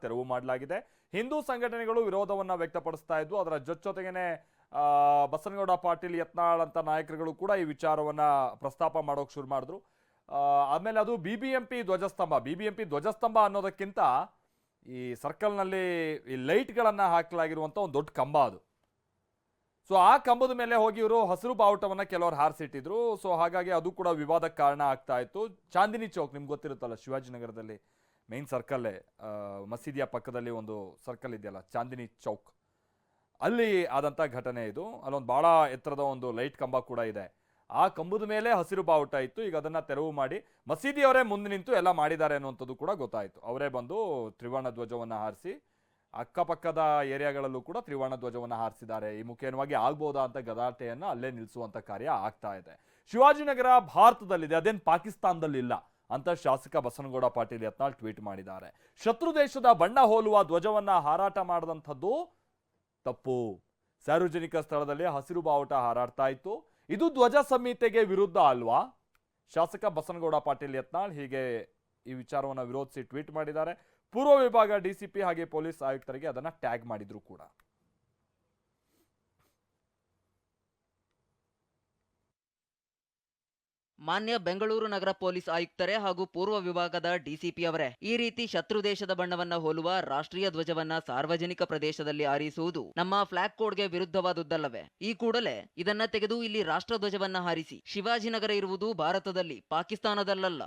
ತೆರವು ಮಾಡಲಾಗಿದೆ. ಹಿಂದೂ ಸಂಘಟನೆಗಳು ವಿರೋಧವನ್ನ ವ್ಯಕ್ತಪಡಿಸ್ತಾ ಇದ್ವು ಅದರ ಜೊತೆಗೇನೆ ಬಸನಗೌಡ ಪಾಟೀಲ್, ಯತ್ನಾಳ್ ಅಂತ ನಾಯಕರುಗಳು ಕೂಡ ಈ ವಿಚಾರವನ್ನ ಪ್ರಸ್ತಾಪ ಮಾಡೋಕೆ ಶುರು ಮಾಡಿದ್ರು. ಆಮೇಲೆ ಅದು ಬಿ ಬಿ ಎಂ ಪಿ ಧ್ವಜಸ್ತಂಭ. ಬಿ ಬಿ ಎಂ ಪಿ ಧ್ವಜಸ್ತಂಭ ಅನ್ನೋದಕ್ಕಿಂತ ಈ ಸರ್ಕಲ್ನಲ್ಲಿ ಈ ಲೈಟ್ಗಳನ್ನು ಹಾಕಲಾಗಿರುವಂಥ ಒಂದು ದೊಡ್ಡ ಕಂಬ ಅದು. ಸೊ, ಆ ಕಂಬದ ಮೇಲೆ ಹೋಗಿ ಇವರು ಹಸಿರು ಬಾವುಟವನ್ನ ಕೆಲವರು ಹಾರಿಸಿಟ್ಟಿದ್ರು. ಸೊ, ಹಾಗಾಗಿ ಅದು ಕೂಡ ವಿವಾದಕ್ಕೆ ಕಾರಣ ಆಗ್ತಾ ಇತ್ತು. ಚಾಂದಿನಿ ಚೌಕ್ ನಿಮ್ಗೆ ಗೊತ್ತಿರುತ್ತಲ್ಲ ಶಿವಾಜಿನಗರದಲ್ಲಿ? ಮೇನ್ ಸರ್ಕಲ್ಲೇ ಮಸೀದಿಯ ಪಕ್ಕದಲ್ಲಿ ಒಂದು ಸರ್ಕಲ್ ಇದೆಯಲ್ಲ, ಚಾಂದಿನಿ ಚೌಕ್. ಅಲ್ಲಿ ಆದಂಥ ಘಟನೆ ಇದು. ಅಲ್ಲೊಂದು ಭಾಳ ಎತ್ತರದ ಒಂದು ಲೈಟ್ ಕಂಬ ಕೂಡ ಇದೆ. ಆ ಕಂಬದ ಮೇಲೆ ಹಸಿರು ಬಾವುಟ ಇತ್ತು. ಈಗ ಅದನ್ನು ತೆರವು ಮಾಡಿ ಮಸೀದಿಯವರೇ ಮುಂದೆ ನಿಂತು ಎಲ್ಲ ಮಾಡಿದ್ದಾರೆ ಅನ್ನುವಂಥದ್ದು ಕೂಡ ಗೊತ್ತಾಯಿತು. ಅವರೇ ಬಂದು ತ್ರಿವರ್ಣ ಧ್ವಜವನ್ನು ಹಾರಿಸಿ, ಅಕ್ಕಪಕ್ಕದ ಏರಿಯಾಗಳಲ್ಲೂ ಕೂಡ ತ್ರಿವರ್ಣ ಧ್ವಜವನ್ನು ಹಾರಿಸಿದ್ದಾರೆ. ಈ ಮುಖೇನವಾಗಿ ಆಗ್ಬೋದಾ ಅಂತ ಗದಾಟೆಯನ್ನು ಅಲ್ಲೇ ನಿಲ್ಲಿಸುವಂಥ ಕಾರ್ಯ ಆಗ್ತಾ ಇದೆ. ಶಿವಾಜಿನಗರ ಭಾರತದಲ್ಲಿದೆ. ಅದೇನು ಪಾಕಿಸ್ತಾನದಲ್ಲಿಲ್ಲ. ಅಂತ ಶಾಸಕ ಬಸನಗೌಡ ಪಾಟೀಲ್ ಯತ್ನಾಳ್ ಟ್ವೀಟ್ ಮಾಡಿದ್ದಾರೆ. ಶತ್ರು ದೇಶದ ಬಣ್ಣ ಹೋಲುವ ಧ್ವಜವನ್ನ ಹಾರಾಟ ಮಾಡದಂಥದ್ದು ತಪ್ಪು. ಸಾರ್ವಜನಿಕ ಸ್ಥಳದಲ್ಲಿ ಹಸಿರು ಬಾವುಟ ಹಾರಾಡ್ತಾ ಇತ್ತು. ಇದು ಧ್ವಜ ಸಂಹಿತೆಗೆ ವಿರುದ್ಧ ಅಲ್ವಾ? ಶಾಸಕ ಬಸನಗೌಡ ಪಾಟೀಲ್ ಯತ್ನಾಳ್ ಹೀಗೆ ಈ ವಿಚಾರವನ್ನು ವಿರೋಧಿಸಿ ಟ್ವೀಟ್ ಮಾಡಿದ್ದಾರೆ. ಪೂರ್ವ ವಿಭಾಗ ಡಿಸಿಪಿ ಹಾಗೆ ಪೊಲೀಸ್ ಆಯುಕ್ತರಿಗೆ ಅದನ್ನ ಟ್ಯಾಗ್ ಮಾಡಿದ್ರು ಕೂಡ. ಮಾನ್ಯ ಬೆಂಗಳೂರು ನಗರ ಪೊಲೀಸ್ ಆಯುಕ್ತರೇ ಹಾಗೂ ಪೂರ್ವ ವಿಭಾಗದ ಡಿಸಿಪಿ ಅವರೇ, ಈ ರೀತಿ ಶತ್ರು ದೇಶದ ಬಣ್ಣವನ್ನ ಹೋಲುವ ರಾಷ್ಟ್ರೀಯ ಧ್ವಜವನ್ನ ಸಾರ್ವಜನಿಕ ಪ್ರದೇಶದಲ್ಲಿ ಹಾರಿಸುವುದು ನಮ್ಮ ಫ್ಲಾಗ್ ಕೋಡ್ಗೆ ವಿರುದ್ಧವಾದುದಲ್ಲವೇ ಈ ಕೂಡಲೇ ಇದನ್ನ ತೆಗೆದು ಇಲ್ಲಿ ರಾಷ್ಟ್ರ ಧ್ವಜವನ್ನ ಹಾರಿಸಿ, ಶಿವಾಜಿನಗರ ಇರುವುದು ಭಾರತದಲ್ಲಿ, ಪಾಕಿಸ್ತಾನದಲ್ಲಲ್ಲ.